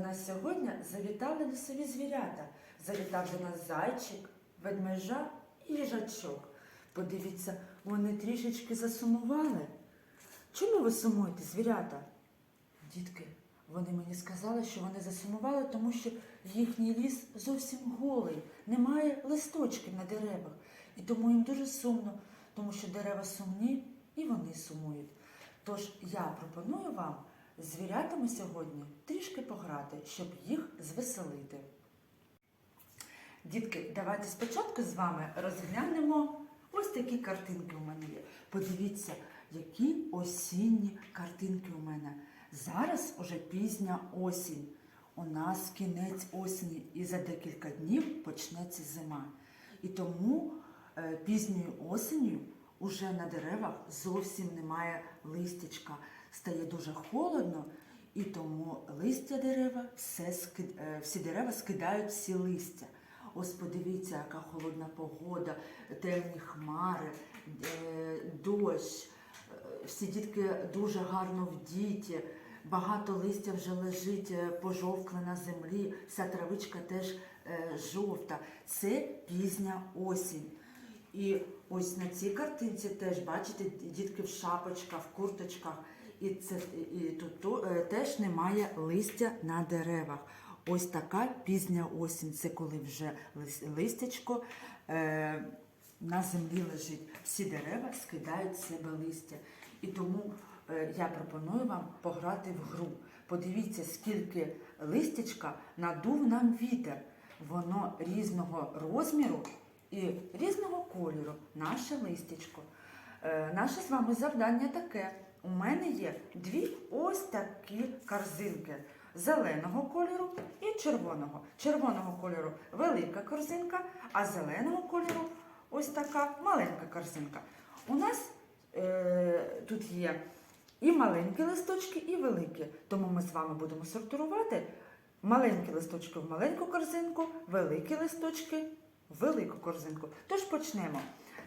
Нас сьогодні завітали лісові звірята. Завітав до нас зайчик, ведмежа і їжачок. Подивіться, вони трішечки засумували. Чому ви сумуєте, звірята? Дітки, вони мені сказали, що вони засумували, тому що їхній ліс зовсім голий, немає листочків на деревах. І тому їм дуже сумно, тому що дерева сумні і вони сумують. Тож я пропоную вам звірятами сьогодні трішки пограти, щоб їх звеселити. Дітки, давайте спочатку з вами розглянемо ось такі картинки у мене є. Подивіться, які осінні картинки у мене. Зараз уже пізня осінь. У нас кінець осені і за декілька днів почнеться зима. І тому е, пізньою осенью уже на деревах зовсім немає листячка. Стає дуже холодно, і тому листя дерева, все е, всі дерева скидають всі листя. Ось подивіться, яка холодна погода, темні хмари, е, дощ. Е, Всі дітки дуже гарно вдіті. Багато листя вже лежить, пожовкле на землі, вся травичка теж жовта. Це пізня осінь. І ось на цій картинці теж бачите дітки в шапочках, в курточках. І це і тут е, теж немає листя на деревах. Ось така пізня осінь. Це коли вже лис- листячко е, на землі лежить. Всі дерева скидають з себе листя. І тому е, я пропоную вам пограти в гру. Подивіться, скільки листячка надув нам вітер. Воно різного розміру і різного кольору. Наше листячко. Е, наше з вами завдання таке. У мене є дві ось такі корзинки зеленого кольору і червоного. Червоного кольору велика корзинка, а зеленого кольору ось така маленька корзинка. У нас е, тут є і маленькі листочки, і великі. Тому ми з вами будемо сортувати маленькі листочки в маленьку корзинку, великі листочки в велику корзинку. Тож почнемо.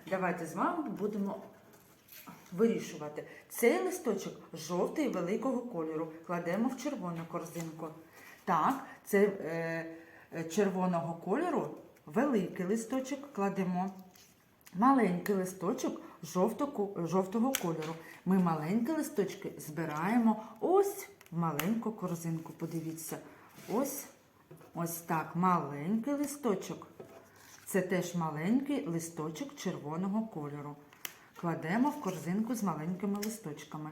Давайте з вами будемо вирішувати. Цей листочок жовтий великого кольору кладемо в червону корзинку. Так, це е, червоного кольору великий листочок кладемо. Маленький листочок жовтого, жовтого кольору. Ми маленькі листочки збираємо ось в маленьку корзинку. Подивіться, ось, ось так, маленький листочок. Це теж маленький листочок червоного кольору. Кладемо в корзинку з маленькими листочками.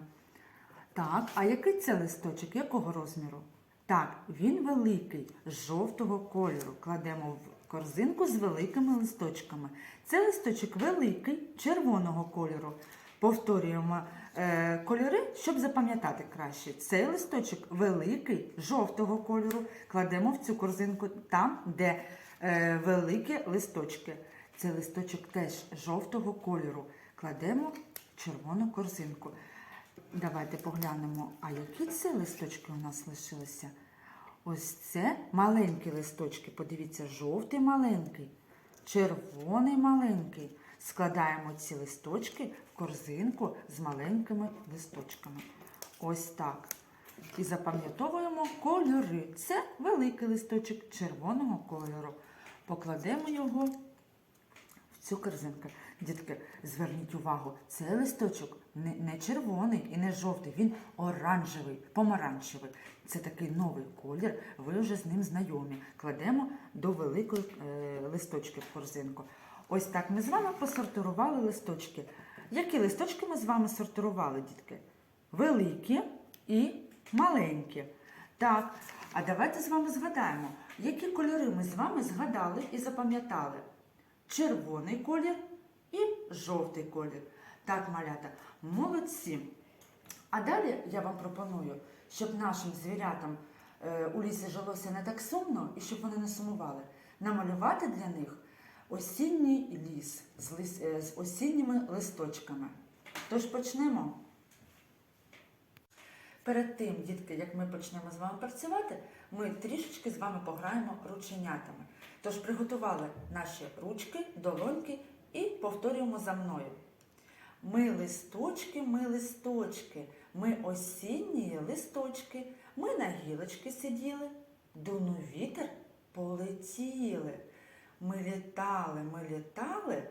Так, а який це листочок? Якого розміру? Так, він великий, жовтого кольору. Кладемо в корзинку з великими листочками. Це листочок великий, червоного кольору. Повторюємо е, кольори, щоб запам'ятати краще. Цей листочок великий, жовтого кольору. Кладемо в цю корзинку там, де е, великі листочки. Цей листочок теж жовтого кольору. Кладемо в червону корзинку. Давайте поглянемо, а які це листочки у нас лишилися? Ось це маленькі листочки. Подивіться, жовтий маленький, червоний маленький. Складаємо ці листочки в корзинку з маленькими листочками. Ось так. І запам'ятовуємо кольори. Це великий листочок червоного кольору. Покладемо його в цю корзинку. Дітки, зверніть увагу, цей листочок не, червоний і не жовтий, він оранжевий, помаранчевий. Це такий новий колір, ви вже з ним знайомі. Кладемо до великої е, листочки в корзинку. Ось так ми з вами посортували листочки. Які листочки ми з вами сортували, дітки? Великі і маленькі. Так, а давайте з вами згадаємо, які кольори ми з вами згадали і запам'ятали червоний колір жовтий колір. Так, малята, молодці. А далі я вам пропоную, щоб нашим звірятам е, у лісі жилося не так сумно і щоб вони не сумували, намалювати для них осінній ліс е, з осінніми листочками. Тож почнемо. Перед тим, дітки, як ми почнемо з вами працювати, ми трішечки з вами пограємо рученятами. Тож приготували наші ручки, долоньки і повторюємо за мною. Ми листочки, ми листочки, ми осінні листочки, ми на гілочки сиділи, дунув вітер, полетіли. Ми літали, ми літали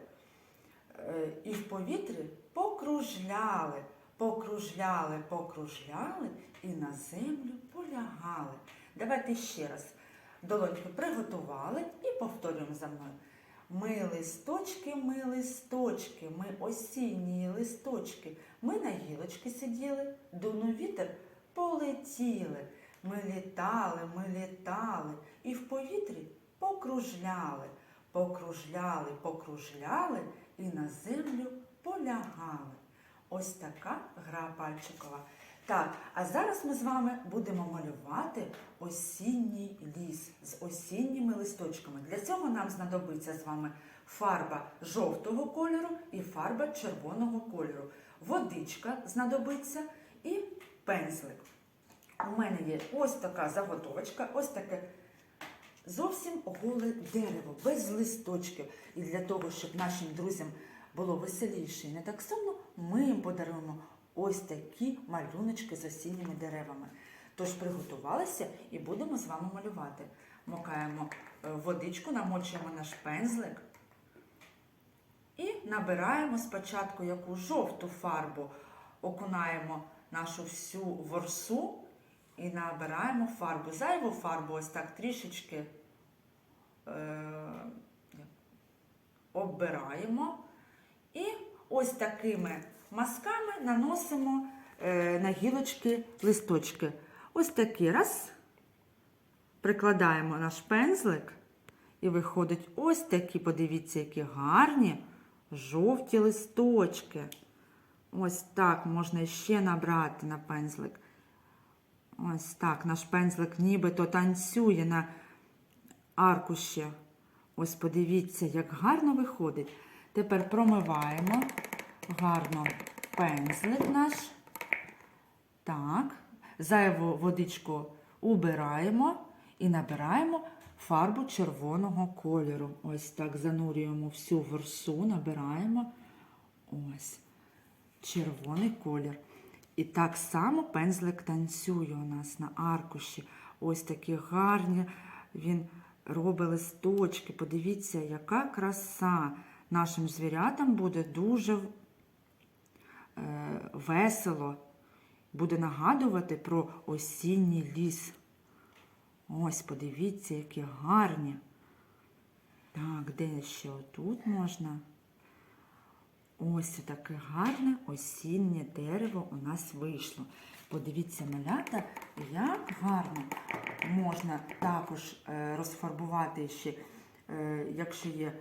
е, і в повітрі покружляли, покружляли, покружляли і на землю полягали. Давайте ще раз. Долоньки приготували і повторюємо за мною. Ми листочки, ми листочки, ми осінні листочки. Ми на гілочки сиділи, дунув вітер, полетіли. Ми літали, ми літали і в повітрі покружляли, покружляли, покружляли і на землю полягали. Ось така гра пальчикова. Так, а зараз ми з вами будемо малювати осінній ліс з осінніми листочками. Для цього нам знадобиться з вами фарба жовтого кольору і фарба червоного кольору. Водичка знадобиться і пензлик. У мене є ось така заготовочка, ось таке зовсім голе дерево, без листочків. І для того, щоб нашим друзям було веселіше і не так сумно, ми їм подаруємо ось такі малюночки з осінніми деревами. Тож приготувалися і будемо з вами малювати. Мокаємо е, водичку, намочуємо наш пензлик і набираємо спочатку яку жовту фарбу, окунаємо нашу всю ворсу і набираємо фарбу. Зайву фарбу ось так трішечки е, оббираємо. І ось такими мазками наносимо е, на гілочки листочки. Ось такий раз. Прикладаємо наш пензлик. І виходить ось такі, подивіться, які гарні жовті листочки. Ось так можна ще набрати на пензлик. Ось так, наш пензлик нібито танцює на аркуші. Ось подивіться, як гарно виходить. Тепер промиваємо гарно пензлик наш. Так, зайву водичку убираємо і набираємо фарбу червоного кольору. Ось так занурюємо всю версу, набираємо ось червоний колір. І так само пензлик танцює у нас на аркуші. Ось такі гарні він робить листочки. Подивіться, яка краса. Нашим звірятам буде дуже весело. Буде нагадувати про осінній ліс. Ось, подивіться, які гарні. Так, де ще отут можна? Ось таке гарне осіннє дерево у нас вийшло. Подивіться, малята, як гарно можна також е, розфарбувати ще, е, якщо є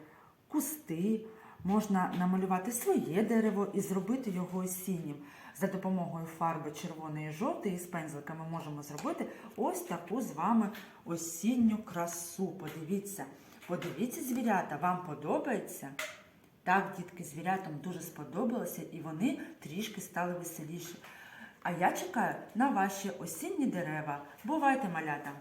кусти, можна намалювати своє дерево і зробити його осіннім. За допомогою фарби червоної і жовтої з пензлика ми можемо зробити ось таку з вами осінню красу. Подивіться, подивіться, звірята, вам подобається? Так, дітки, звірятам дуже сподобалося і вони трішки стали веселіші. А я чекаю на ваші осінні дерева. Бувайте, малята!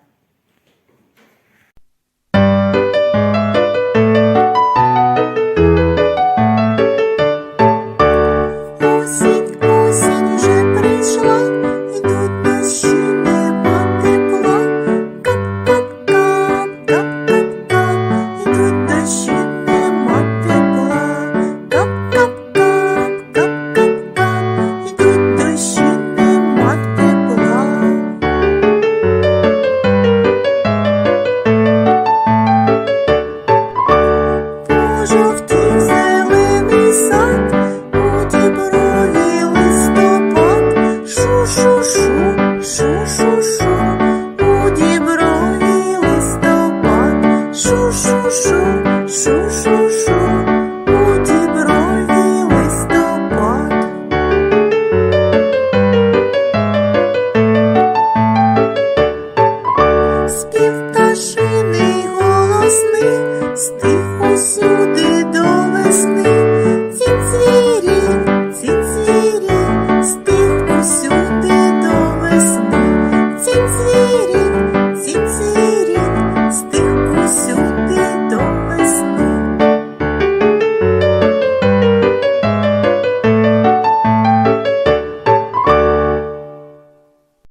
Deus.